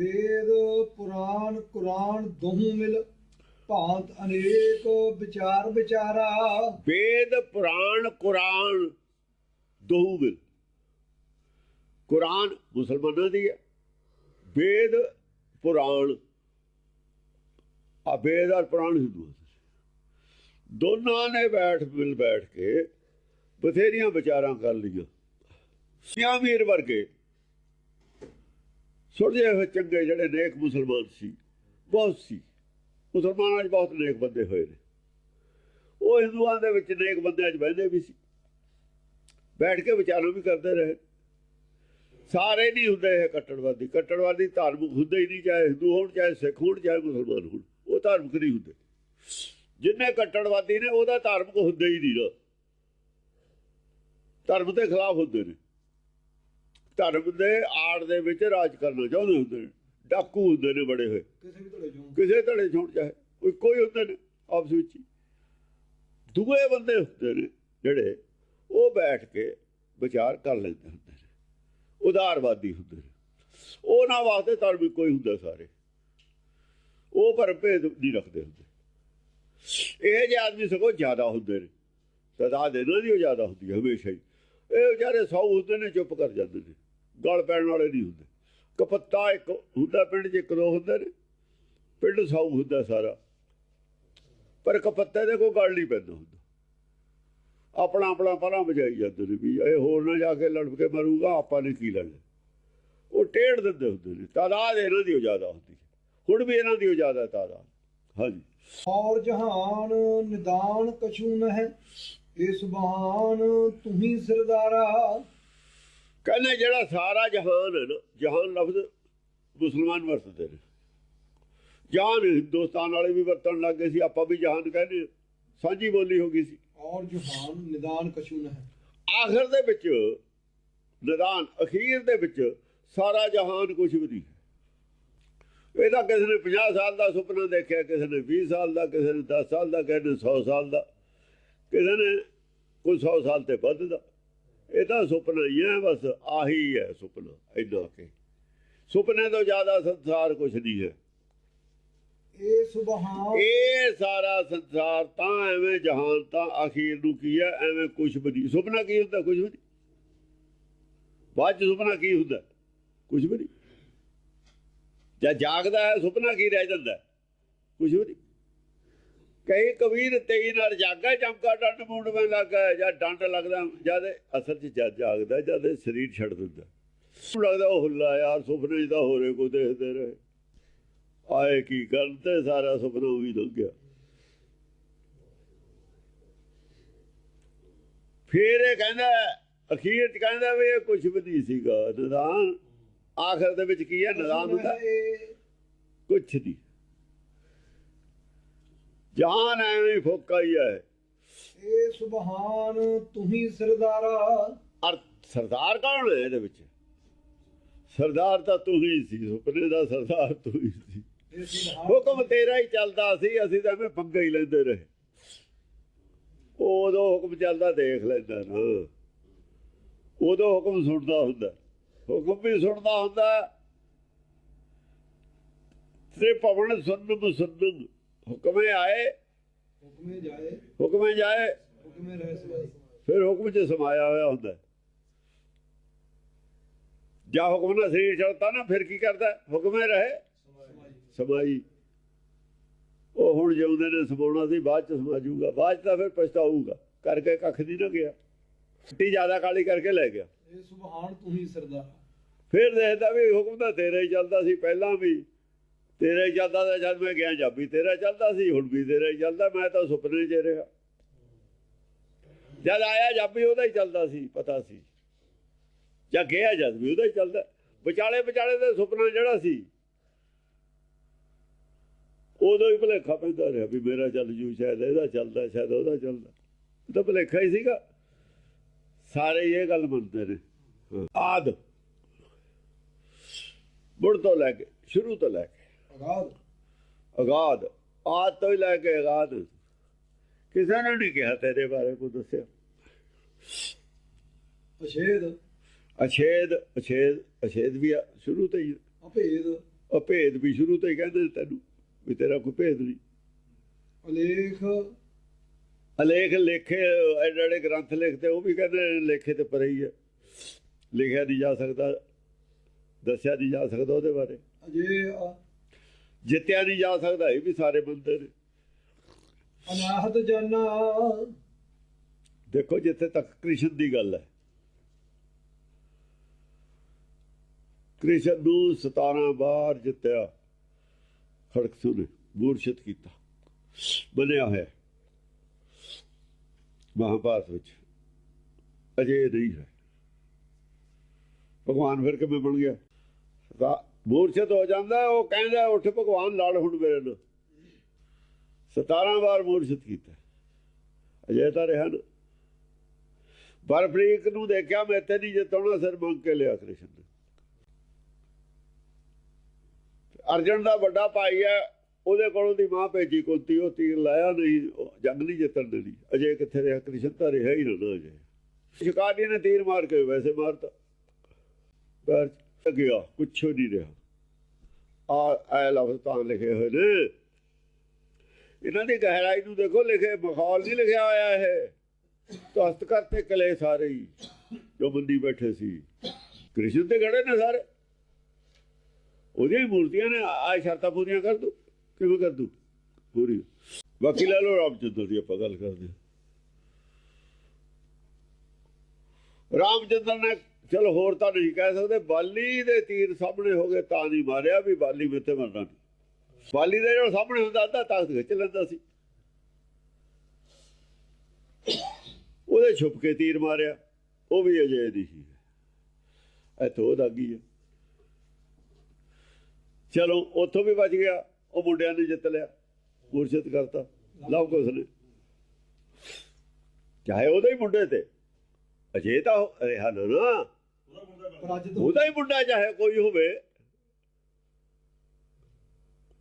ਵੇਦ, ਪੁਰਾਣ, ਕੁਰਾਨ ਦੋਹੂ ਮਿਲ। ਭਾਂਤ ਅਨੇਕ, ਵਿਚਾਰ ਵਿਚਾਰਾ। ਵੇਦ, ਪੁਰਾਣ, ਕੁਰਾਨ ਦੋਹੂ ਮਿਲ। ਕੁਰਾਨ ਮੁਸਲਮਾਨਾਂ ਦੀ ਹੈ। ਵੇਦ, ਪੁਰਾਣ। ਆ ਵੇਦ ਔਰ ਪੁਰਾਣ ਹਿੰਦੂਆਂ ਦੇ ਦੋਨਾਂ ਨੇ ਬੈਠ, ਮਿਲ ਬੈਠ ਕੇ ਬਥੇਰੀਆਂ ਵਿਚਾਰਾਂ ਕਰ ਲਈਆਂ। ਸਿਆਂ ਵੀਰ ਵਰਗੇ ਸੁਲਝੇ ਹੋਏ ਚੰਗੇ ਜਿਹੜੇ ਨੇਕ ਮੁਸਲਮਾਨ ਸੀ, ਬਹੁਤ ਸੀ। ਮੁਸਲਮਾਨਾਂ 'ਚ ਬਹੁਤ ਨੇਕ ਬੰਦੇ ਹੋਏ ਨੇ। ਉਹ ਹਿੰਦੂਆਂ ਦੇ ਵਿੱਚ ਨੇਕ ਬੰਦਿਆਂ 'ਚ ਬਹਿੰਦੇ ਵੀ ਸੀ। ਬੈਠ ਕੇ ਵਿਚਾਰਾਂ ਵੀ ਕਰਦੇ ਰਹੇ। ਸਾਰੇ ਨਹੀਂ ਹੁੰਦੇ ਇਹ ਕੱਟੜਵਾਦੀ। ਕੱਟੜਵਾਦੀ ਧਾਰਮਿਕ ਹੁੰਦੇ ਹੀ ਨਹੀਂ, ਚਾਹੇ ਹਿੰਦੂ ਹੋਣ, ਚਾਹੇ ਸਿੱਖ ਹੋਣ, ਚਾਹੇ ਮੁਸਲਮਾਨ ਹੋਣ। ਉਹ ਧਾਰਮਿਕ ਨਹੀਂ ਹੁੰਦੇ। ਜਿੰਨੇ ਕੱਟੜਵਾਦੀ ਨੇ, ਉਹਦਾ ਧਾਰਮਿਕ ਹੁੰਦੇ ਹੀ ਨਹੀਂ ਧਰਮ ਦੇ ਖਿਲਾਫ ਹੁੰਦੇ ਨੇ। ਧਰਮ ਦੇ ਆੜ ਦੇ ਵਿੱਚ ਰਾਜ ਕਰਨਾ ਚਾਹੁੰਦੇ ਹੁੰਦੇ ਨੇ। ਡਾਕੂ ਹੁੰਦੇ ਨੇ ਬੜੇ ਹੋਏ। ਕਿਸੇ ਵੀ ਧੜੇ ਚੋਂ। ਕਿਸੇ ਧੜੇ ਛੋੜ ਚਾਹੇ। ਕੋਈ ਕੋਈ ਹੁੰਦੇ ਨੇ ਆਪਸ ਵਿੱਚ। ਹੀ ਦੂਏ ਬੰਦੇ ਹੁੰਦੇ ਨੇ ਜਿਹੜੇ ਉਹ ਬੈਠ ਕੇ ਵਿਚਾਰ ਕਰ ਲੈਂਦੇ ਹੁੰਦੇ ਨੇ। ਉਦਾਰਵਾਦੀ ਹੁੰਦੇ ਨੇ। ਉਹਨਾਂ ਵਾਸਤੇ ਧਰਮ ਕੋਈ ਹੁੰਦਾ ਸਾਰੇ। ਉਹ ਪਰ ਭੇਦ ਨਹੀਂ ਰੱਖਦੇ ਹੁੰਦੇ। ਇਹ ਜਿਹੇ ਆਦਮੀ ਸਗੋਂ ਜ਼ਿਆਦਾ ਹੁੰਦੇ ਨੇ। ਸਦਾ ਦੇ ਦੀ ਉਹ ਜ਼ਿਆਦਾ ਹੁੰਦੀ ਹੈ ਹਮੇਸ਼ਾ ਹੀ। ਇਹ ਵਿਚਾਰੇ ਸੌ ਹੁੰਦੇ ਨੇ ਚੁੱਪ ਕਰ ਜਾਂਦੇ ਨੇ। ਗਲ ਪੈਣ ਵਾਲੇ ਨਹੀਂ ਹੁੰਦੇ। ਕਪੱਤਾ ਇੱਕ ਹੁੰਦਾ ਪਿੰਡ 'ਚ, ਇੱਕ ਦੋ ਹੁੰਦੇ ਨੇ। ਪਿੰਡ ਸੌ ਹੁੰਦਾ ਸਾਰਾ। ਪਰ ਕਪੱਤੇ ਦੇ ਕੋਈ ਗੱਲ ਨਹੀਂ ਪੈਂਦਾ ਹੁੰਦਾ। ਆਪਣਾ ਆਪਣਾ ਪਰਾਂ ਵਜਾਈ ਜਾਂਦੇ ਨੇ ਵੀ ਇਹ ਹੋਰ ਨਾ ਜਾ ਕੇ ਲੜ ਕੇ ਮਰੂਗਾ, ਆਪਾਂ ਨੇ ਕੀ ਲੜਨਾ? ਉਹ ਟੇੜ ਦਿੰਦੇ ਹੁੰਦੇ ਨੇ। ਤਾਦਾਦ ਇਹਨਾਂ ਦੀ ਜ਼ਿਆਦਾ ਹੁੰਦੀ ਹੁਣ ਵੀ ਇਹਨਾਂ ਦੀ ਜ਼ਿਆਦਾ ਤਾਦਾਦ। ਹਾਂਜੀ। ਔਰ ਜਹਾਨ, ਨਿਦਾਨ ਕਛੂ ਨ ਇਸ ਬਹਾਨ ਤੁਹੀ ਸਰਦਾਰਾ। ਕਹਿੰਦੇ ਜਿਹੜਾ ਸਾਰਾ ਜਹਾਨ ਹੈ ਨਾ ਜਹਾਨ ਲਫ਼ਜ਼ ਮੁਸਲਮਾਨ ਵਰਤਦੇ ਨੇ। ਜਹਾਨ ਹਿੰਦੁਸਤਾਨ ਵਾਲੇ ਵੀ ਵਰਤਣ ਲੱਗ ਗਏ ਸੀ ਆਪਾਂ ਵੀ ਜਹਾਨ ਕਹਿੰਦੇ। ਸਾਂਝੀ ਬੋਲੀ ਹੋ ਗਈ ਸੀ। ਔਰ ਜਹਾਨ ਨਿਦਾਨ ਕਛੂ ਨ ਹੈ। ਆਖਰ ਦੇ ਵਿੱਚ ਨਿਦਾਨ ਅਖੀਰ ਦੇ ਵਿੱਚ ਸਾਰਾ ਜਹਾਨ ਕੁਝ ਵੀ ਨਹੀਂ। ਇਹਦਾ ਕਿਸੇ ਨੇ 50 ਸਾਲ ਦਾ ਸੁਪਨਾ ਦੇਖਿਆ ਕਿਸੇ ਨੇ 20 ਸਾਲ ਦਾ ਕਿਸੇ ਨੇ 10 ਸਾਲ ਦਾ ਕਿਸੇ ਨੇ 100 ਸਾਲ ਦਾ। ਕਿਸੇ ਨੇ ਕੋਈ 100 ਸਾਲ ਤੇ ਵੱਧ ਦਾ। ਇਹ ਤਾਂ ਸੁਪਨਾ ਹੀ ਹੈ ਬਸ ਆਹੀ ਹੈ ਸੁਪਨਾ ਇੰਨਾ ਕਿ ਸੁਪਨੇ ਤੋਂ ਜ਼ਿਆਦਾ ਸੰਸਾਰ ਕੁਝ ਨਹੀਂ ਹੈ। ਇਸ ਬਹਾਨ ਇਹ ਸਾਰਾ ਸੰਸਾਰ ਤਾਂ ਐਵੇਂ ਜਹਾਨ ਤਾਂ ਅਖੀਰ ਨੂੰ ਕੀ ਹੈ ਐਵੇਂ ਕੁਝ ਵੀ ਨਹੀਂ। ਸੁਪਨਾ ਕੀ ਹੁੰਦਾ? ਕੁਝ ਵੀ ਨਹੀਂ। ਬਾਅਦ ਚ ਸੁਪਨਾ ਕੀ ਹੁੰਦਾ? ਕੁਝ ਵੀ ਨਹੀਂ। ਜਦ ਜਾਗਦਾ ਹੈ ਸੁਪਨਾ ਕੀ ਰਹਿ ਜਾਂਦਾ? ਕੁਝ ਵੀ ਨਹੀਂ। ਕਈ ਕਬੀਰ ਤੇਈ ਨਾਲ ਜਾਗਾ ਚਮਕਾ ਡੰਡ ਮੂੰਡ ਵਿੱਚ ਲੱਗਾ ਜਾਂ ਡੰਡ ਲੱਗਦਾ ਜਦ ਅਸਲ ਚ ਜਦ ਜਾਗਦਾ ਜਦ ਸਰੀਰ ਛੱਡ ਦਿੰਦਾ। ਲੱਗਦਾ ਉਹ ਹੁੱਲਾ ਯਾਰ ਸੁਪਨੇ ਤਾਂ ਹੋਰੇ ਕੋ ਦੇਖਦੇ ਰਹੇ। ਆਏ ਕੀ ਗੱਲ ਤੇ ਸਾਰਾ ਸੁਪਨਾ ਵੀ ਲੰਘ ਗਿਆ। ਫਿਰ ਇਹ ਕਹਿੰਦਾ ਅਖੀਰ ਚ ਕਹਿੰਦਾ ਵੀ ਇਹ ਕੁਝ ਵੀ ਨਹੀਂ ਸੀਗਾ। ਨਿਦਾਨ ਆਖਰ ਦੇ ਵਿੱਚ ਕੀ ਹੈ? ਨਿਦਾਨ ਹੁੰਦਾ? ਕੁਛ ਨਹੀਂ। ਜਾਨ ਐਵੇਂ ਫੋਕਾ ਹੀ ਹੈ ਇਹ ਸੁਭਾਨ ਤੁਹੀ ਸਰਦਾਰਾ। ਅਰ ਸਰਦਾਰ ਕੌਣ ਹੈ ਇਹਦੇ ਵਿੱਚ? ਸਰਦਾਰ ਤਾਂ ਤੂੰ ਹੀ ਸੀ ਸੁਪਨੇ ਦਾ ਸਰਦਾਰ ਤੂੰ ਹੀ ਸੀ। ਹੁਕਮ ਤੇਰਾ ਹੀ ਚੱਲਦਾ ਸੀ ਅਸੀਂ ਤਾਂ ਐਵੇਂ ਪੰਗਾ ਹੀ ਲੈਂਦੇ ਰਹੇ। ਉਦੋਂ ਹੁਕਮ ਚੱਲਦਾ ਦੇਖ ਲੈਂਦਾ ਨਾ। ਉਦੋਂ ਹੁਕਮ ਸੁਣਦਾ ਹੁੰਦਾ। ਹੁਕਮ ਵੀ ਸੁਣਦਾ ਹੁੰਦਾ। ਤੇ ਪਵਨ ਸੁਣਨ ਸੁਣਨ ਹੁਕਮੇ ਆਏ। ਹੁਕਮੇ ਜਾਏ। ਹੁਕਮੇ ਜਾਏ। ਹੁਕਮੇ ਰਹੇ ਸਵਾਈ ਫਿਰ ਹੁਕਮ 'ਚ ਸਮਾਇਆ ਹੋਇਆ ਹੁੰਦਾ। ਜਾਂ ਹੁਕਮ ਨਾਲ ਸਰੀਰ ਚਲਦਾ ਨਾ ਫਿਰ ਕੀ ਕਰਦਾ? ਹੁਕਮੇ ਰਹੇ। ਸਮਾਈ। ਉਹ ਹੁਣ ਜਿਉਂਦੇ ਨੇ ਸਮਾਉਣਾ ਸੀ ਬਾਅਦ ਚ ਸਮਾ ਜੂਗਾ ਬਾਅਦ ਤਾਂ ਫਿਰ ਪਛਤਾਊਗਾ। ਕਰਕੇ ਕੱਖ ਦੀ ਨਾ ਗਿਆ। ਛੁੱਟੀ ਜ਼ਿਆਦਾ ਕਾਲੀ ਕਰਕੇ ਲੈ ਗਿਆ। ਇਹ ਸੁਭਾਨ ਤੁਹੀ ਸਰਦਾਰਾ ਫਿਰ ਦੇਖਦਾ ਵੀ ਹੁਕਮ ਤਾਂ ਤੇਰਾ ਹੀ ਚੱਲਦਾ ਸੀ ਪਹਿਲਾਂ ਵੀ। ਤੇਰਾ ਹੀ ਚੱਲਦਾ ਤਾਂ ਜਦ ਮੈਂ ਗਿਆ ਜਾਬੀ ਤੇਰਾ ਚੱਲਦਾ ਸੀ, ਹੁਣ ਵੀ ਤੇਰਾ ਹੀ ਚੱਲਦਾ, ਮੈਂ ਤਾਂ ਸੁਪਨੇ 'ਚ ਰਿਹਾ। ਜਦ ਆਇਆ ਜਾਬੀ ਉਹਦਾ ਹੀ ਚੱਲਦਾ ਸੀ, ਪਤਾ ਸੀ। ਜਾਂ ਗਿਆ ਜਦ ਵੀ ਉਹਦਾ ਹੀ ਚੱਲਦਾ। ਵਿਚਾਲੇ ਵਿਚਾਲੇ ਦਾ ਸੁਪਨਾ ਜਿਹੜਾ ਸੀ, ਉਦੋਂ ਹੀ ਭੁਲੇਖਾ ਪੈਂਦਾ ਰਿਹਾ ਵੀ ਮੇਰਾ ਚੱਲ ਜੂ, ਸ਼ਾਇਦ ਇਹਦਾ ਚੱਲਦਾ, ਸ਼ਾਇਦ ਉਹਦਾ ਚੱਲਦਾ। ਇਹ ਤਾਂ ਭੁਲੇਖਾ ਹੀ ਸੀਗਾ। ਸਾਰੇ ਇਹ ਗੱਲ ਮੰਨਦੇ ਨੇ। ਹਾਂ। ਆਦ। ਮੁੜ ਤੋਂ ਲੈ ਕੇ, ਸ਼ੁਰੂ ਤੋਂ ਲੈ ਕੇ। ਅਗਾਧ। ਆਦ ਤੋਂ ਹੀ ਲੈ ਕੇ ਅਗਾਧ। ਕਿਸੇ ਨੇ ਨਹੀਂ ਕਿਹਾ ਤੇਰੇ ਬਾਰੇ ਕੋਈ ਦੱਸਿਆ? ਅਛੇਦ। ਅਛੇਦ ਅਛੇਦ ਅਛੇਦ ਵੀ ਸ਼ੁਰੂ ਤੋਂ ਹੀ। ਅਭੇਦ। ਉਹ ਭੇਦ ਵੀ ਸ਼ੁਰੂ ਤੋਂ ਹੀ ਕਹਿੰਦੇ ਤੈਨੂੰ ਵੀ ਤੇਰਾ ਕੋਈ ਭੇਦ ਨਹੀਂ। ਅਲੇਖ। ਅਲੇਖ ਲੇਖੇ ਐਡੇ ਐਡੇ ਗ੍ਰੰਥ ਲਿਖਦੇ ਉਹ ਵੀ ਕਹਿੰਦੇ ਲੇਖੇ ਤੇ ਪਰੇ ਹੀ ਹੈ ਲਿਖਿਆ ਨਹੀਂ ਜਾ ਸਕਦਾ ਦੱਸਿਆ ਨਹੀਂ ਜਾ ਸਕਦਾ ਉਹਦੇ ਬਾਰੇ। ਅਜੇ ਜਿੱਤਿਆ ਨਹੀਂ ਜਾ ਸਕਦਾ ਇਹ ਵੀ ਸਾਰੇ ਬੰਦੇ ਨੇ। ਅਨਾਹਤ ਜਾਨਾ। ਦੇਖੋ ਜਿੱਥੇ ਤੱਕ ਕ੍ਰਿਸ਼ਨ ਦੀ ਗੱਲ ਹੈ। ਕ੍ਰਿਸ਼ਨ ਨੂੰ 17 ਵਾਰ ਜਿੱਤਿਆ। ਖੜਕਸੂ ਨੇ ਮੂਰਛਿਤ ਕੀਤਾ। ਬਣਿਆ ਹੋਇਆ। ਮਹਾਭਾਰਤ ਵਿੱਚ ਅਜੇ ਨਹੀਂ ਹੈ। ਭਗਵਾਨ ਫਿਰ ਕਿਵੇਂ ਬਣ ਗਿਆ? ਮੂਰਛਿਤ ਹੋ ਜਾਂਦਾ, ਉਹ ਕਹਿੰਦਾ, ਉੱਠ ਭਗਵਾਨ ਲੜ ਹੁਣ ਮੇਰੇ ਨਾਲ। 17 ਵਾਰ ਮੂਰਛਿਤ ਕੀਤਾ। ਅਜੇ ਤਾਂ ਰਿਹਾ ਨਾ ਬਰਫਰੀਕ ਨੂੰ ਦੇਖਿਆ, ਮੈਂ ਤੇ ਨਹੀਂ ਜਿੱਤਣਾ ਸਿਰ ਮੰਗ ਕੇ ਲਿਆ ਕ੍ਰਿਸ਼ਨ ਨੇ ਅਰਜਨ ਦਾ ਵੱਡਾ ਭਾਈ ਹੈ, ਉਹਦੇ ਕੋਲੋਂ ਦੀ ਮਾਂ ਭੇਜੀ ਕੁੰਤੀ, ਉਹ ਤੀਰ ਲਾਇਆ ਨਹੀਂ ਜੰਗ ਨਹੀਂ ਜਿੱਤਣ ਦੇਣੀ। ਅਜੇ ਕਿੱਥੇ ਰਿਹਾ ਕ੍ਰਿਸ਼ਨ ਤਾਂ ਰਿਹਾ ਹੀ ਨਾ ਨਾ ਅਜੇ। ਸ਼ਿਕਾਰੀ ਨੇ ਤੀਰ ਮਾਰ ਕੇ ਵੈਸੇ ਮਾਰਤਾ। ਪਰ ਗਿਆ ਕੁਛ ਨਹੀਂ ਰਿਹਾ। ਆ, ਐ ਲਫ਼ਜ਼ ਤਾਂ ਲਿਖੇ ਹੋਏ ਨੇ। ਇਹਨਾਂ ਦੀ ਗਹਿਰਾਈ ਨੂੰ ਦੇਖੋ, ਲਿਖੇ ਮਖੌਲ ਨਹੀਂ ਲਿਖਿਆ ਹੋਇਆ ਇਹ। ਤਸਤ ਕਰਤੇ ਕਲੇ ਸਾਰੇ ਹੀ, ਜੋ ਬੰਦੀ ਬੈਠੇ ਸੀ। ਕ੍ਰਿਸ਼ਨ ਤੇ ਖੜੇ ਨੇ ਸਾਰੇ। ਉਹਦੀਆਂ ਮੂਰਤੀਆਂ ਨੇ, ਆ ਸ਼ਰਤਾਂ ਪੂਰੀਆਂ ਕਰ ਦੂ। ਕਿਵੇਂ ਕਰ ਦੂ? ਪੂਰੀ। ਬਾਕੀ ਲੈ ਲਓ ਰਾਮਚੰਦਰ ਦੀ, ਆਪਾਂ ਗੱਲ ਕਰਦੇ ਹਾਂ। ਰਾਮਚੰਦਰ ਨੇ ਚਲੋ ਹੋਰ ਤਾਂ ਨਹੀਂ ਕਹਿ ਸਕਦੇ, ਬਾਲੀ ਦੇ ਤੀਰ ਸਾਹਮਣੇ ਹੋ ਗਏ ਤਾਂ ਨਹੀਂ ਮਾਰਿਆ ਵੀ ਬਾਲੀ ਮੇਤੇ ਮਰਨਾ ਨਹੀਂ। ਬਾਲੀ ਦੇ ਜਿਹੜਾ ਸਾਹਮਣੇ ਹੁੰਦਾ ਤਾਂ ਤਖਤ ਖਿੱਚ ਲੈਂਦਾ ਸੀ। ਉਹਦੇ ਛੁਪ ਕੇ ਤੀਰ ਮਾਰਿਆ, ਉਹ ਵੀ ਅਜੇ ਦੀ ਸੀ। ਇਥੋਂ ਦਾਗੀ ਲੱਗੀ ਚਲੋ, ਉੱਥੋਂ ਵੀ ਬਚ ਗਿਆ, ਉਹ ਮੁੰਡਿਆਂ ਨੇ ਜਿੱਤ ਲਿਆ ਮੁਰਸ਼ਿਦ ਕਰਤਾ। ਲਵ ਕੁਸ ਨੇ ਚਾਹੇ ਉਹਦੇ ਹੀ ਮੁੰਡੇ ਤੇ, ਅਜੇ ਤਾਂ ਰਿਹਾ ਨਾ ਉਹਦਾ ਹੀ ਮੁੰਡਾ ਚਾਹੇ ਕੋਈ ਹੋਵੇ।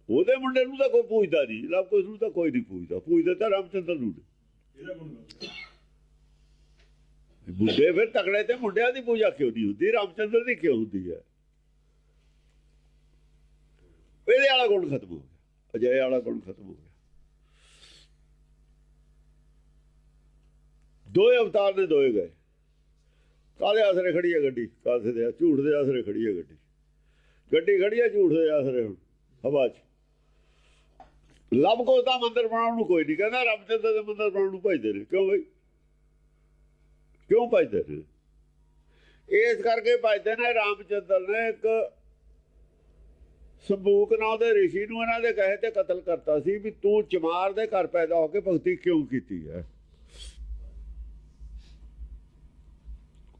ਉਹਦੇ ਮੁੰਡੇ ਨੂੰ ਤਾਂ ਕੋਈ ਪੁੱਛਦਾ ਨਹੀਂ। ਲਵ ਕੁਸ ਨੂੰ ਤਾਂ ਕੋਈ ਨਹੀਂ ਪੁੱਛਦਾ। ਪੁੱਛਦਾ ਤਾਂ ਰਾਮਚੰਦਰ ਨੂੰ। ਨੇ ਮੁੰਡੇ ਫਿਰ ਤਕੜੇ ਤੇ ਮੁੰਡਿਆਂ ਦੀ ਪੂਜਾ ਕਿਉਂ ਨਹੀਂ ਹੁੰਦੀ? ਰਾਮਚੰਦਰ ਦੀ ਕਿਉਂ ਹੁੰਦੀ ਹੈ? ਇਹਦੇ ਵਾਲਾ ਗੁਣ ਖਤਮ ਹੋ ਗਿਆ? ਅਜੇ ਵਾਲਾ ਗੁਣ ਖਤਮ ਹੋ ਗਿਆ? ਦੋਏ ਅਵਤਾਰ ਨੇ ਦੋਏ ਗਏ। ਕਾਦੇ ਆਸਰੇ ਖੜੀ ਹੈ ਗੱਡੀ, ਕਾਸੇ ਦੇ ਝੂਠ ਦੇ ਆਸਰੇ ਖੜੀ ਹੈ ਗੱਡੀ। ਗੱਡੀ ਖੜੀ ਹੈ ਝੂਠ ਦੇ ਆਸਰੇ ਹੁਣ, ਹਵਾ 'ਚ। ਲੱਭ ਕੋ ਦਾ ਮੰਦਰ ਬਣਾਉਣ ਨੂੰ ਕੋਈ ਨਹੀਂ ਕਹਿੰਦਾ ਰਾਮਚੰਦਰ ਦੇ ਮੰਦਰ ਬਣਾਉਣ ਨੂੰ ਭਜਦੇ ਨੇ। ਕਿਉਂ ਬਈ? ਕਿਉਂ ਭਜਦੇ ਨੇ? ਇਸ ਕਰਕੇ ਭਜਦੇ ਨੇ ਰਾਮਚੰਦਰ ਨੇ ਇੱਕ ਸੰਬੂਕ ਨਾਂ ਦੇ ਰਿਸ਼ੀ ਨੂੰ ਇਹਨਾਂ ਦੇ ਕਹੇ ਤੇ ਕਤਲ ਕਰਤਾ ਸੀ ਵੀ ਤੂੰ ਚਮਾਰ ਦੇ ਘਰ ਪੈਦਾ ਹੋ ਕੇ ਭਗਤੀ ਕਿਉਂ ਕੀਤੀ ਹੈ?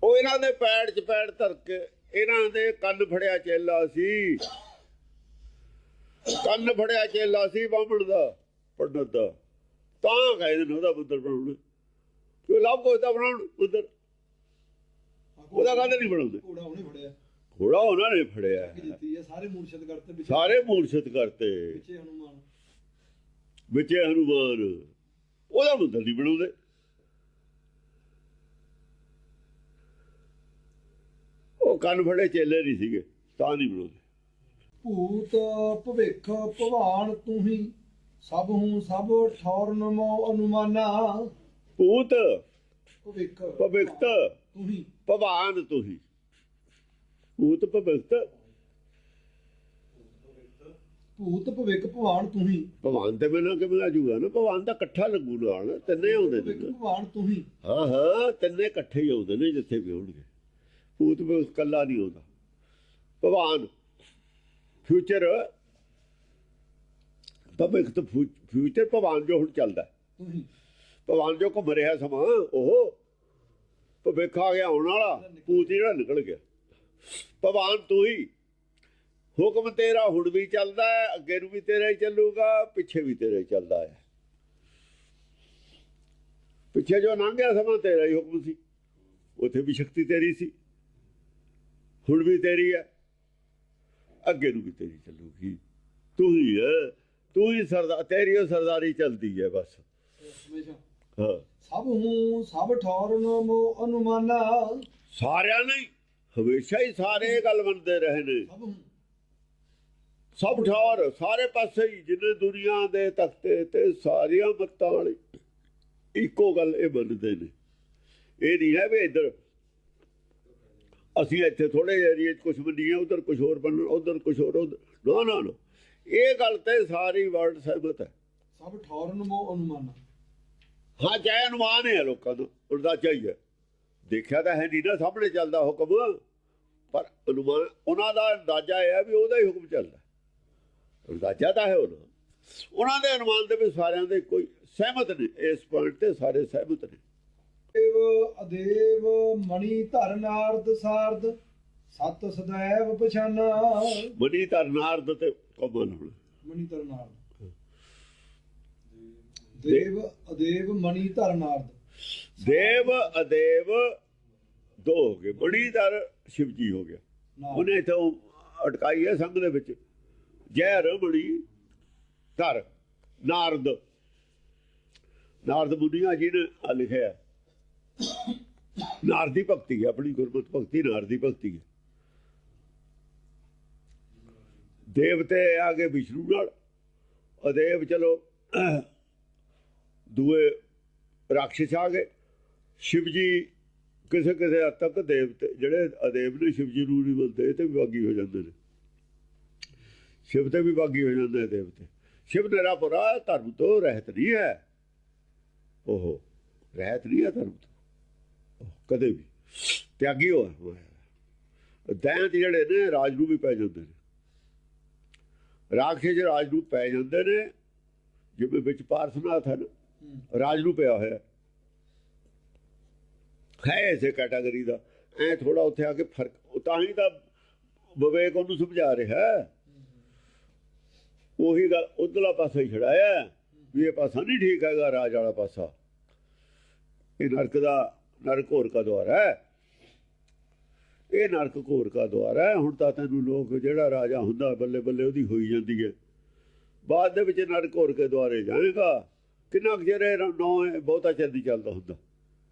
ਉਹ ਇਹਨਾਂ ਦੇ ਪੈੜ 'ਚ ਪੈੜ ਧਰ ਕੇ ਇਹਨਾਂ ਦੇ ਕੰਨ ਫੜਿਆ ਚੇਲਾ ਸੀ। ਕੰਨ ਫੜਿਆ ਚੇਲਾ ਸੀ ਬਾਹਮਣ ਦਾ ਪੰਡਤ ਦਾ। ਤਾਂ ਕਹਿੰਦੇ ਨੇ ਉਹਦਾ ਮੰਦਰ ਬਣਾਉਣਾ। ਕਿਉਂ ਲਾਭ ਕੋਈ ਤਾਂ ਬਣਾਉਣ ਮੰਦਰ ਉਹਦਾ ਕਾਹਦੇ ਨਹੀਂ ਬਣਾਉਂਦੇ। ਘੋੜਾ ਉਹਨੇ ਫੜਿਆ। ਘੋੜਾ ਉਹਨਾਂ ਨੇ ਫੜਿਆ। ਸਾਰੇ ਮੂਰਛਿਤ ਕਰਤੇ ਵਿੱਚ ਸਾਰੇ ਮੂਰਛਿਤ ਕਰਤੇ। ਪਿੱਛੇ ਹਨੂਮਾਨ। ਵਿੱਚੇ ਹਨੂਮਾਨ। ਉਹਦਾ ਮੰਦਰ ਨਹੀਂ ਬਣਾਉਂਦੇ। ਕੰਨ ਫੜੇ ਚੇਲੇ ਨਹੀਂ ਸੀਗੇ ਤਾਂ ਨਹੀਂ ਬਣਾਉਂਦੇ ਭੂਤ ਭਵਿੱਖ ਭਵਾਨ ਤੂੰ ਹੀ ਸਭ ਹੂੰ ਸਭ ਠੌਰ ਨਮੋ ਅਨੁਮਾਨਾ। ਭੂਤ ਭਵਿੱਖ ਭਵਿਕਤ ਤੂੰ ਹੀ ਭਵਾਨ ਤੁਹੀ। ਭੂਤ ਭਵਿਕਤ ਭੂਤ ਭਵਿੱਖ ਭਵਾਨ ਤੂੰ ਹੀ ਭਵਾਨ ਤੇ ਮੈਨੂੰ ਕਿਵੇਂ ਆ ਜੂਗਾ ਨਾ? ਭਵਾਨ ਦਾ ਇਕੱਠਾ ਲੱਗੂ ਨਾਲ ਤਿੰਨੇ ਆਉਂਦੇ ਭਵਿੱਖ ਨਾ। ਭਵਾਨ ਤੂੰ ਹੀ ਹਾਂ ਹਾਂ ਤਿੰਨੇ ਇਕੱਠੇ ਹੀ ਆਉਂਦੇ ਨੇ ਜਿੱਥੇ ਵੀ ਹੋਣਗੇ। ਭੂਤ ਭਵਿੱਖ ਇਕੱਲਾ ਨਹੀਂ ਆਉਂਦਾ ਭਵਾਨ ਫਿਊਚਰ ਭਵਿੱਖ ਤੋਂ ਫਿਊਚਰ ਭਵਾਨ ਜੋ ਹੁਣ ਚੱਲਦਾ। ਭਗਵਾਨ ਜੋ ਘੁੰਮ ਰਿਹਾ ਸਮਾਂ ਉਹ ਭਵਿੱਖ ਆ ਗਿਆ ਆਉਣ ਵਾਲਾ ਭੂਤ ਜਿਹੜਾ ਨਿਕਲ ਗਿਆ। ਭਗਵਾਨ ਤੂੰ ਹੀ। ਹੁਕਮ ਤੇਰਾ ਹੁਣ ਵੀ ਚੱਲਦਾ ਅੱਗੇ ਨੂੰ ਵੀ ਤੇਰਾ ਹੀ ਚੱਲੂਗਾ ਪਿੱਛੇ ਵੀ ਤੇਰਾ ਹੀ ਚੱਲਦਾ ਹੈ। ਪਿੱਛੇ ਜੋ ਲੰਘਿਆ ਸਮਾਂ ਤੇਰਾ ਹੀ ਹੁਕਮ ਸੀ। ਉੱਥੇ ਵੀ ਸ਼ਕਤੀ ਤੇਰੀ ਸੀ। ਹੁਣ ਵੀ ਤੇਰੀ ਹੈ। ਅੱਗੇ ਨੂੰ ਵੀ ਤੇਰੀ ਚੱਲੂਗੀ। ਤੂੰ ਹੀ ਹੈ। ਤੂੰ ਹੀ ਸਰਦਾਰ ਤੇਰੀ ਉਹ ਸਰਦਾਰੀ ਚੱਲਦੀ ਹੈ ਬਸ। ਹਾਂ। ਸਭ ਹੂੰ ਸਭ ਠੌਰ ਨਮੋ ਅਨੁਮਾਨਾ। ਸਾਰਿਆਂ ਨੇ ਹੀ, ਹਮੇਸ਼ਾ ਹੀ ਸਾਰੇ ਗੱਲ ਮੰਨਦੇ ਰਹੇ ਨੇ। ਸਭ ਹੂੰ। ਸਭ ਠੌਰ ਸਾਰੇ ਪਾਸੇ ਹੀ। ਜਿੰਨੇ ਦੁਨੀਆ ਦੇ ਤਖਤੇ ਤੇ ਸਾਰੀਆਂ ਮੱਤਾਂ ਵਾਲੇ। ਇੱਕੋ ਗੱਲ ਇਹ ਮੰਨਦੇ ਨੇ। ਇਹ ਨਹੀਂ ਹੈ ਵੀ ਇੱਧਰ ਅਸੀਂ ਇੱਥੇ ਥੋੜੇ ਏਰੀਏ 'ਚ ਕੁਝ ਮੰਨੀਏ ਉਧਰ ਕੁਝ ਹੋਰ ਬਣਨ ਉਧਰ ਕੁਝ ਹੋਰ ਨਾ ਨਾ ਨਾ। ਇਹ ਗੱਲ ਤੇ ਸਾਰੀ ਵਰਲਡ ਸਹਿਮਤ ਹੈ। ਸਭ ਠੌਰ ਨੂੰ ਅਨੁਮਾਨ ਹਾਂ ਚਾਹੇ ਅਨੁਮਾਨ ਹੈ ਲੋਕਾਂ ਨੂੰ ਉੜਦਾ ਚਾਹੀਏ ਦੇਖਿਆ ਤਾਂ ਹੈ ਨਹੀਂ ਨਾ ਸਾਹਮਣੇ ਚੱਲਦਾ ਹੁਕਮ। ਪਰ ਅਨੁਮਾਨ ਉਹਨਾਂ ਦਾ ਅੰਦਾਜ਼ਾ ਇਹ ਹੈ ਵੀ ਉਹਦਾ ਹੀ ਹੁਕਮ ਚੱਲਦਾ। ਅੰਦਾਜ਼ਾ ਤਾਂ ਹੈ ਉਹਨਾਂ ਉਹਨਾਂ ਦੇ ਅਨੁਮਾਨ ਦੇ ਵਿੱਚ ਸਾਰਿਆਂ ਦੇ ਕੋਈ ਸਹਿਮਤ ਨੇ ਇਸ ਪੁਆਇੰਟ ਤੇ ਸਾਰੇ ਸਹਿਮਤ ਨੇ। ਦੇਵ ਅਦੇਵ ਮਣੀ ਧਰ ਨਾਰਦ ਸਾਰਦ ਸਤ ਸदैव ਪਛਾਨਾ। ਮਨੀ ਧਰਨਾਰਦ ਤੇ ਕਮਲ ਹੁਣ ਮਣੀ ਧਰ ਨਾਰਦ ਦੇਵ ਅਦੇਵ ਮਣੀ ਧਰ ਨਾਰਦ ਦੇਵ ਅਦੇਵ ਦੋ ਹੋ ਗਏ। ਬੜੀ ਦਰ ਸ਼ਿਵਜੀ ਹੋ ਗਿਆ। ਉਹਨੇ ਇਥੋਂ ਅਟਕਾਈ ਹੈ ਸੰਗ ਦੇ ਵਿੱਚ। ਜੈ ਰਮਣੀ ਧਰ ਨਾਰਦ। ਨਾਰਦ ਮੁਨੀਆ ਜੀ ਨੇ ਲਿਖਿਆ ਨਾਰ ਦੀ ਭਗਤੀ ਹੈ, ਆਪਣੀ ਗੁਰਮਤ ਭਗਤੀ, ਨਾਰ ਦੀ ਭਗਤੀ ਹੈ। ਦੇਵਤੇ ਆ ਗਏ ਵਿਸ਼ਨੂੰ ਨਾਲ। ਅਦੇਵ ਚਲੋ, ਦੂਏ ਰਾਖਸ਼ ਆ ਗਏ। ਸ਼ਿਵ ਜੀ ਕਿਸੇ ਕਿਸੇ ਹੱਦ ਤੱਕ ਦੇਵਤੇ, ਜਿਹੜੇ ਅਦੇਵ ਨੇ ਸ਼ਿਵ ਜੀ ਨੂੰ ਨਹੀਂ ਮੰਨਦੇ, ਇਹ ਤੇ ਵਿਭਾਗੀ ਹੋ ਜਾਂਦੇ ਨੇ। ਸ਼ਿਵ ਤੇ ਵਿਭਾਗੀ ਹੋ ਜਾਂਦੇ ਦੇਵਤੇ। ਸ਼ਿਵ ਨੇਰਾ ਪੁਰਾ ਧਰਮ ਤੋਂ ਰਹਿਤ ਨਹੀਂ ਹੈ। ਉਹ ਰਹਿਤ ਨਹੀਂ ਹੈ ਧਰਮ ਤੋਂ। ਕਦੇ ਵੀ। ਤਿਆਗੀ ਹੋਇਆ ਦੈਂਤ ਜਿਹੜੇ ਨੇ ਰਾਜ ਨੂੰ ਵੀ ਪੈ ਜਾਂਦੇ ਨੇ। ਰਾਖਸ਼ ਰਾਜ ਨੂੰ ਪੈ ਜਾਂਦੇ ਨੇ, ਜਿਵੇਂ ਵਿੱਚ ਪਾਰਸਨਾਥ ਹੈ ਨਾ ਰਾਜ ਨੂੰ ਪਿਆ ਹੋਇਆ। ਹੈ ਇਸੇ ਕੈਟਾਗਰੀ ਦਾ। ਐ ਥੋੜਾ ਉੱਥੇ ਆ ਕੇ ਫ਼ਰਕ ਤਾਂ ਹੀ ਤਾਂ ਵਿਵੇਕ ਉਹਨੂੰ ਸਮਝਾ ਰਿਹਾ। ਉਹੀ ਗੱਲ ਉਧਰਲਾ ਪਾਸਾ ਹੀ ਛੜਾਇਆ ਵੀ ਇਹ ਪਾਸਾ ਨਹੀਂ ਠੀਕ ਹੈਗਾ, ਰਾਜ ਵਾਲਾ ਪਾਸਾ। ਇਹ ਨਰਕ ਦਾ ਨਰਕ ਹੋਰ ਕਾ ਦੁਆਰਾ ਹੈ? ਇਹ ਨਰਕ ਘੋਰ ਕਾ ਦੁਆਰ ਹੈ? ਹੁਣ ਤਾਂ ਤੈਨੂੰ ਲੋਕ ਜਿਹੜਾ ਰਾਜਾ ਹੁੰਦਾ ਬੱਲੇ ਬੱਲੇ ਉਹਦੀ ਹੋਈ ਜਾਂਦੀ ਹੈ। ਬਾਅਦ ਦੇ ਵਿੱਚ ਨਰਕ ਘੋਰ ਕੇ ਦੁਆਰੇ ਜਾਏਗਾ। ਕਿੰਨਾ ਕੁ ਚਿਰ ਨੌ ਬਹੁਤਾ ਚਿਰ ਨਹੀਂ ਚੱਲਦਾ ਹੁੰਦਾ।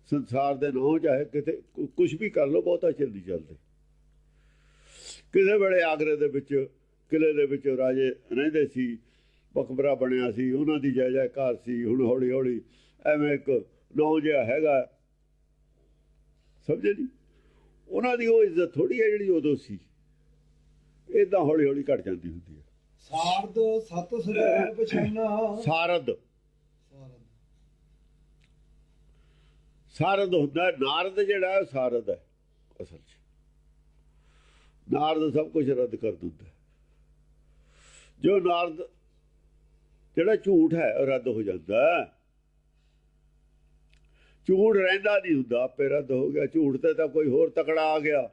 ਸੰਸਾਰ ਦੇ ਨੌ ਚਾਹੇ ਕਿਤੇ ਕੁਝ ਵੀ ਕਰ ਲੋ ਬਹੁਤਾ ਚਿਰ ਨਹੀਂ ਚੱਲਦੇ। ਕਿਸੇ ਵੇਲੇ ਆਗਰੇ ਦੇ ਵਿੱਚ, ਕਿਲੇ ਦੇ ਵਿੱਚ ਰਾਜੇ ਰਹਿੰਦੇ ਸੀ ਮਕਬਰਾ ਬਣਿਆ ਸੀ, ਉਹਨਾਂ ਦੀ ਜੈ ਘਰ ਸੀ, ਹੁਣ ਹੌਲੀ ਹੌਲੀ ਐਵੇਂ ਇੱਕ ਨੌ ਜਿਹਾ ਹੈਗਾ। ਸਮਝੇ ਨਹੀਂ ਉਹਨਾਂ ਦੀ ਉਹ ਇੱਜ਼ਤ ਥੋੜੀ ਹੈ ਜਿਹੜੀ ਉਦੋਂ ਸੀ। ਇਦਾਂ ਹੌਲੀ ਹੌਲੀ ਘਟ ਜਾਂਦੀ ਹੁੰਦੀ ਹੈ। ਸਾਰਦ ਸਤ ਸदैव ਪਛਾਨਾ ਸਾਰਦ। ਸਾਰਦ ਹੁੰਦਾ ਨਾਰਦ ਜਿਹੜਾ ਸਾਰਦ ਹੈ ਅਸਲ 'ਚ। ਨਾਰਦ ਸਭ ਕੁਝ ਰੱਦ ਕਰ ਦਿੰਦਾ। ਜੋ ਨਾਰਦ ਜਿਹੜਾ ਝੂਠ ਹੈ ਉਹ ਰੱਦ ਹੋ ਜਾਂਦਾ ਹੈ। ਝੂਠ ਰਹਿੰਦਾ ਨਹੀਂ ਹੁੰਦਾ ਪੈਰਾ ਹੋ ਗਿਆ। ਝੂਠ ਤੇ ਤਾਂ ਕੋਈ ਹੋਰ ਤਕੜਾ ਆ ਗਿਆ।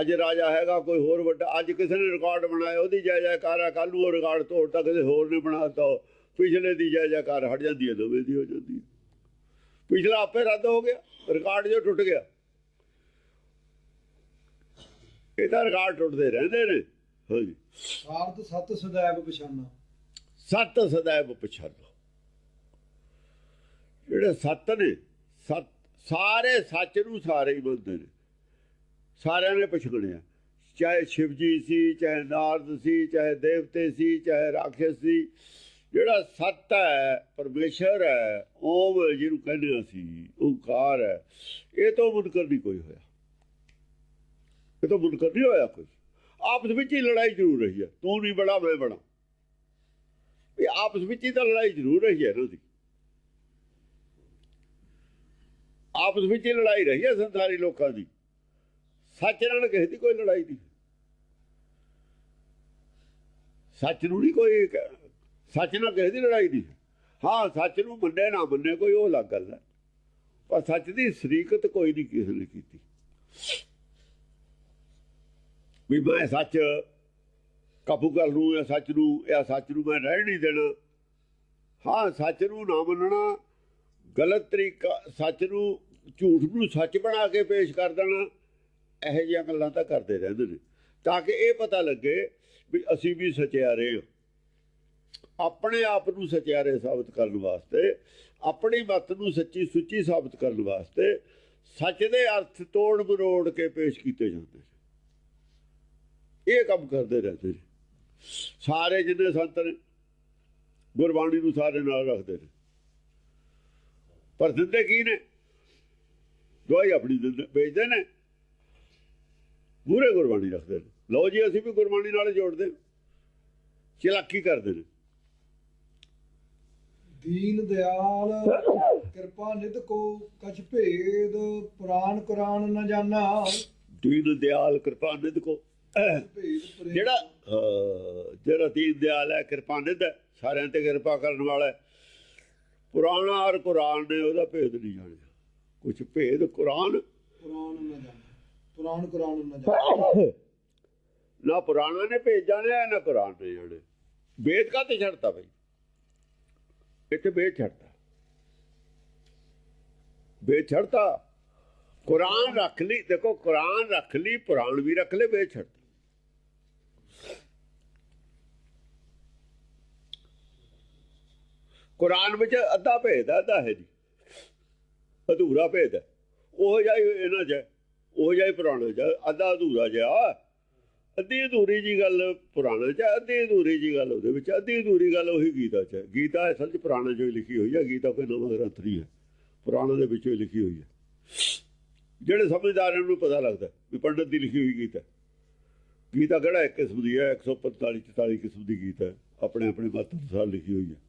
ਅੱਜ ਰਾਜਾ ਹੈਗਾ ਕੋਈ ਹੋਰ ਵੱਡਾ ਅੱਜ ਕਿਸੇ ਨੇ ਰਿਕਾਰਡ ਬਣਾਇਆ ਉਹਦੀ ਜੈ ਜੈਕਾਰ ਆ ਕੱਲ ਉਹ ਰਿਕਾਰਡ ਤੋੜਤਾ ਕਿਸੇ ਹੋਰ ਨੇ ਬਣਾਤਾ। ਪਿਛਲੇ ਦੀ ਜੈ ਜੈਕਾਰ ਹਟ ਜਾਂਦੀ ਹੈ ਦੋਵੇਂ ਦੀ ਹੋ ਜਾਂਦੀ ਪਿਛਲਾ ਆਪੇ ਰੱਦ ਹੋ ਗਿਆ ਰਿਕਾਰਡ ਜੋ ਟੁੱਟ ਗਿਆ। ਇਹਦਾ ਰਿਕਾਰਡ ਟੁੱਟਦੇ ਰਹਿੰਦੇ ਨੇ। ਹਾਂਜੀ। ਸਾਰਤ ਸਤ ਸਦਾਇਬ ਪਛਾਨਾ। ਸਤ ਸਦਾਇਬ ਪਛਾਨਾ। ਜਿਹੜੇ ਸੱਤ ਨੇ, ਸੱਤ ਸਾਰੇ ਸੱਚ ਨੂੰ ਸਾਰੇ ਹੀ ਮੰਨਦੇ ਨੇ। ਸਾਰਿਆਂ ਨੇ ਪਛਗਣਿਆ ਚਾਹੇ ਸ਼ਿਵ ਜੀ ਸੀ, ਚਾਹੇ ਨਾਰਦ ਸੀ, ਚਾਹੇ ਦੇਵਤੇ ਸੀ, ਚਾਹੇ ਰਾਖਸ਼ ਸੀ, ਜਿਹੜਾ ਸੱਤ ਹੈ, ਪਰਮੇਸ਼ਰ ਹੈ, ਓਮ ਜਿਹਨੂੰ ਕਹਿੰਦੇ ਅਸੀਂ, ਓਕਾਰ ਹੈ, ਇਹ ਤੋਂ ਮੁਨਕਰ ਨਹੀਂ ਕੋਈ ਹੋਇਆ। ਇਹ ਤੋਂ ਮੁਨਕਰ ਨਹੀਂ ਹੋਇਆ ਕੋਈ। ਆਪਸ ਵਿੱਚ ਹੀ ਲੜਾਈ ਜ਼ਰੂਰ ਰਹੀ ਹੈ। ਤੂੰ ਨਹੀਂ ਬੜਾ, ਮੈਂ ਬੜਾ। ਇਹ ਆਪਸ ਵਿੱਚ ਹੀ ਤਾਂ ਲੜਾਈ ਜ਼ਰੂਰ ਰਹੀ ਹੈ ਇਹਨਾਂ ਦੀ। ਆਪਸ ਵਿੱਚ ਹੀ ਲੜਾਈ ਰਹੀ ਹੈ ਸੰਸਾਰੀ ਲੋਕਾਂ ਦੀ। ਸੱਚ ਨਾਲ ਕਿਸੇ ਦੀ ਕੋਈ ਲੜਾਈ ਨਹੀਂ। ਸੱਚ ਨੂੰ ਨਹੀਂ ਕੋਈ ਸੱਚ ਨਾਲ ਕਿਸੇ ਦੀ ਲੜਾਈ ਨਹੀਂ। ਹਾਂ, ਸੱਚ ਨੂੰ ਮੰਨੇ ਨਾ ਮੰਨੇ ਕੋਈ ਉਹ ਅਲੱਗ ਗੱਲ ਹੈ। ਪਰ ਸੱਚ ਦੀ ਸ਼ਰੀਕਤ ਕੋਈ ਨਹੀਂ ਕਿਸੇ ਨੇ ਕੀਤੀ। ਵੀ ਮੈਂ ਸੱਚ ਕਾਬੂ ਕਰ ਲੂੰ ਜਾਂ ਸੱਚ ਨੂੰ, ਜਾਂ ਸੱਚ ਨੂੰ ਮੈਂ ਰਹਿਣ ਨਹੀਂ ਦੇਣਾ। ਹਾਂ, ਸੱਚ ਨੂੰ ਨਾ ਮੰਨਣਾ, ਗਲਤ ਤਰੀਕਾ, ਸੱਚ ਨੂੰ ਝੂਠ ਨੂੰ ਸੱਚ ਬਣਾ ਕੇ ਪੇਸ਼ ਕਰ ਦੇਣਾ, ਇਹੋ ਜਿਹੀਆਂ ਗੱਲਾਂ ਤਾਂ ਕਰਦੇ ਰਹਿੰਦੇ ਨੇ। ਤਾਂ ਕਿ ਇਹ ਪਤਾ ਲੱਗੇ ਵੀ ਅਸੀਂ ਵੀ ਸਚਿਆਰੇ ਹਾਂ। ਆਪਣੇ ਆਪ ਨੂੰ ਸਚਿਆਰੇ ਸਾਬਤ ਕਰਨ ਵਾਸਤੇ, ਆਪਣੀ ਮਤ ਨੂੰ ਸੱਚੀ ਸੁੱਚੀ ਸਾਬਤ ਕਰਨ ਵਾਸਤੇ ਸੱਚ ਦੇ ਅਰਥ ਤੋੜ ਮਰੋੜ ਕੇ ਪੇਸ਼ ਕੀਤੇ ਜਾਂਦੇ ਨੇ। ਇਹ ਕੰਮ ਕਰਦੇ ਰਹਿੰਦੇ ਨੇ। ਸਾਰੇ ਜਿੰਨੇ ਸੰਤ ਨੇ, ਗੁਰਬਾਣੀ ਨੂੰ ਸਾਰੇ ਨਾਲ ਰੱਖਦੇ ਨੇ। ਪਰ ਦਿੰਦੇ ਕੀ ਨੇ? ਦਵਾਈ ਆਪਣੀ ਵੇਚਦੇ ਨੇ। ਪੂਰੇ ਗੁਰਬਾਣੀ ਰੱਖਦੇ ਨੇ। ਲਓ ਜੀ ਅਸੀਂ ਵੀ ਗੁਰਬਾਣੀ ਨਾਲ ਜੋੜਦੇ। ਚਲਾਕੀ ਕਰਦੇ ਨੇ। ਦੀਨ ਦਿਆਲ ਕਿਰਪਾ ਨਿਧ ਕੋ ਕਛ ਭੇਦ ਪੁਰਾਨ ਕੁਰਾਨ ਨ ਜਾਣਾ। ਦੀਨ ਦਿਆਲ ਕਿਰਪਾ ਨਿਧ ਕੋ। ਜਿਹੜਾ ਜਿਹੜਾ ਦੀਨ ਦਿਆਲ ਹੈ ਕਿਰਪਾਨਿਤ ਹੈ। ਸਾਰਿਆਂ ਤੇ ਕਿਰਪਾ ਕਰਨ ਵਾਲਾ ਹੈ। ਪੁਰਾਣਾ ਔਰ ਕੁਰਾਨ ਨੇ ਉਹਦਾ ਭੇਦ ਨਹੀਂ ਜਾਣਿਆ। ਕੁਝ ਭੇਦ ਕੁਰਾਨ। ਨ ਜਾਣਾ। ਕੁਰਾਨ ਨ ਜਾਣਾ। ਨਾ ਪੁਰਾਣਾ ਨੇ ਨਾ ਕੁਰਾਨ ਨੇ ਜਾਣਿਆ ਵੇਦ ਕਾ ਤੇ ਛੱਡਤਾ ਬਈ? ਇੱਥੇ ਵੇਦ ਛੱਡਤਾ। ਵੇਦ ਛੱਡਤਾ। ਕੁਰਾਨ ਰੱਖ ਲਈ। ਦੇਖੋ ਕੁਰਾਨ ਰੱਖ ਲਈ ਪੁਰਾਣ ਵੀ ਰੱਖ ਲੈ ਵੇਦ ਛੱਡ ਕੁਰਾਨ ਵਿੱਚ ਅੱਧਾ ਭੇਦ ਅੱਧਾ ਹੈ ਜੀ। ਅਧੂਰਾ ਭੇਦ ਹੈ। ਉਹ ਜਾਈ ਇਹਨਾਂ ਚ ਹੈ, ਉਹ ਜਾਈ ਪੁਰਾਣਾ ਚ ਅੱਧਾ ਅਧੂਰਾ ਜਿਹਾ। ਅੱਧੀ ਅਧੂਰੀ ਜੀ ਗੱਲ ਪੁਰਾਣੇ ਚ ਅੱਧੀ ਅਧੂਰੀ ਜੀ ਗੱਲ ਉਹਦੇ ਵਿੱਚ। ਅੱਧੀ ਅਧੂਰੀ ਗੱਲ ਉਹੀ ਗੀਤਾ ਚ ਹੈ। ਗੀਤਾ ਅਸਲ ਚ ਪੁਰਾਣੇ ਚੋਂ ਹੀ ਲਿਖੀ ਹੋਈ ਹੈ। ਗੀਤਾ ਕੋਈ ਨਵਾਂ ਗ੍ਰੰਥ ਨਹੀਂ ਹੈ। ਪੁਰਾਣਾ ਦੇ ਵਿੱਚੋਂ ਹੀ ਲਿਖੀ ਹੋਈ ਹੈ। ਜਿਹੜੇ ਸਮਝਦਾਰਾਂ ਨੂੰ ਪਤਾ ਲੱਗਦਾ ਵੀ ਪੰਡਤ ਦੀ ਲਿਖੀ ਹੋਈ ਗੀਤਾ ਹੈ। ਗੀਤਾ ਕਿਹੜਾ ਇੱਕ ਕਿਸਮ ਦੀ ਹੈ? 145 44 ਕਿਸਮ ਦੀ ਗੀਤਾ ਹੈ। ਆਪਣੇ ਆਪਣੇ ਮਤ ਅਨੁਸਾਰ ਲਿਖੀ ਹੋਈ ਹੈ।